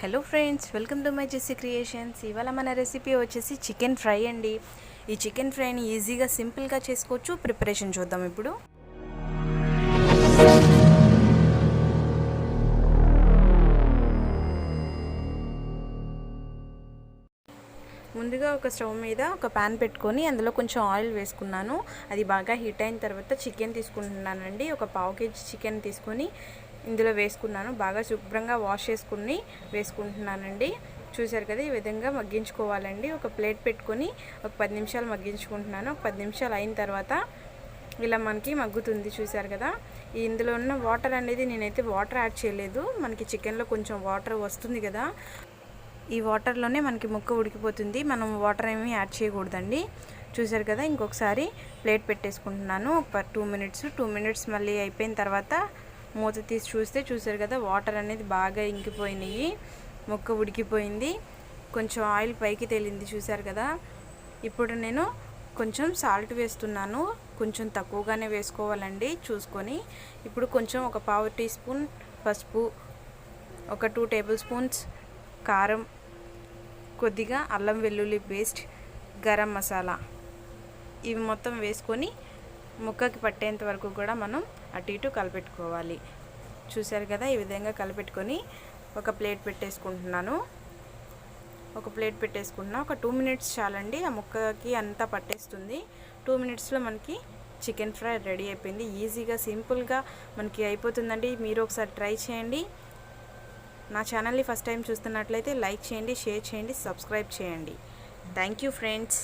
Hello friends welcome to my Jessy creations ఇవాళ మన recipe వచ్చేసి చికెన్ ఫ్రై అండి. ఈ చికెన్ ఫ్రైని ఈజీగా సింపుల్గా చేసుకోవచ్చు. ప్రిపరేషన్ చూద్దాం ఇప్పుడు. ముందుగా ఒక స్టవ్ మీద ఒక ప్యాన్ పెట్టుకొని అందులో కొంచెం ఆయిల్ వేసుకున్నాను. అది బాగా హీట్ అయిన తర్వాత చికెన్ తీసుకుంటున్నానండి. ఒక పావు కేజీ చికెన్ తీసుకొని ఇందులో వేసుకున్నాను. బాగా శుభ్రంగా వాష్ చేసుకుని వేసుకుంటున్నానండి. చూసారు కదా ఈ విధంగా మగ్గించుకోవాలండి. ఒక ప్లేట్ పెట్టుకొని ఒక పది నిమిషాలు మగ్గించుకుంటున్నాను. ఒక పది నిమిషాలు అయిన తర్వాత ఇలా మనకి మగ్గుతుంది. చూసారు కదా ఇందులో ఉన్న వాటర్ అనేది నేనైతే వాటర్ యాడ్ చేయలేదు. మనకి చికెన్లో కొంచెం వాటర్ వస్తుంది కదా ఈ వాటర్లోనే మనకి ముక్క ఉడికిపోతుంది. మనం వాటర్ ఏమీ యాడ్ చేయకూడదండి. చూసారు కదా ఇంకొకసారి ప్లేట్ పెట్టేసుకుంటున్నాను. ఒక టూ మినిట్స్ టూ మినిట్స్ మళ్ళీ అయిపోయిన తర్వాత మూత తీసి చూస్తే చూసారు కదా వాటర్ అనేది బాగా ఇంకిపోయినాయి. ముక్క ఉడికిపోయింది. కొంచెం ఆయిల్ పైకి తేలింది చూసారు కదా. ఇప్పుడు నేను కొంచెం సాల్ట్ వేస్తున్నాను. కొంచెం తక్కువగానే వేసుకోవాలండి చూసుకొని. ఇప్పుడు కొంచెం ఒక పావు టీ స్పూన్ పసుపు ఒక టూ టేబుల్ స్పూన్స్ కారం కొద్దిగా అల్లం వెల్లుల్లి పేస్ట్ గరం మసాలా. ఇవి మొత్తం వేసుకొని ముక్కకి పట్టేంత వరకు కూడా మనం అటు ఇటు కలిపెట్టుకోవాలి. చూశారు కదా ఈ విధంగా కలిపెట్టుకొని ఒక ప్లేట్ పెట్టేసుకుంటున్నాను. ఒక ప్లేట్ పెట్టేసుకుంటున్నా. ఒక టూ మినిట్స్ చాలండి ఆ ముక్కకి అంతా పట్టేస్తుంది. టూ మినిట్స్లో మనకి చికెన్ ఫ్రై రెడీ అయిపోయింది. ఈజీగా సింపుల్గా మనకి అయిపోతుందండి. మీరు ఒకసారి ట్రై చేయండి. నా ఛానల్ని ఫస్ట్ టైం చూస్తున్నట్లయితే లైక్ చేయండి షేర్ చేయండి సబ్స్క్రైబ్ చేయండి. Thank you friends.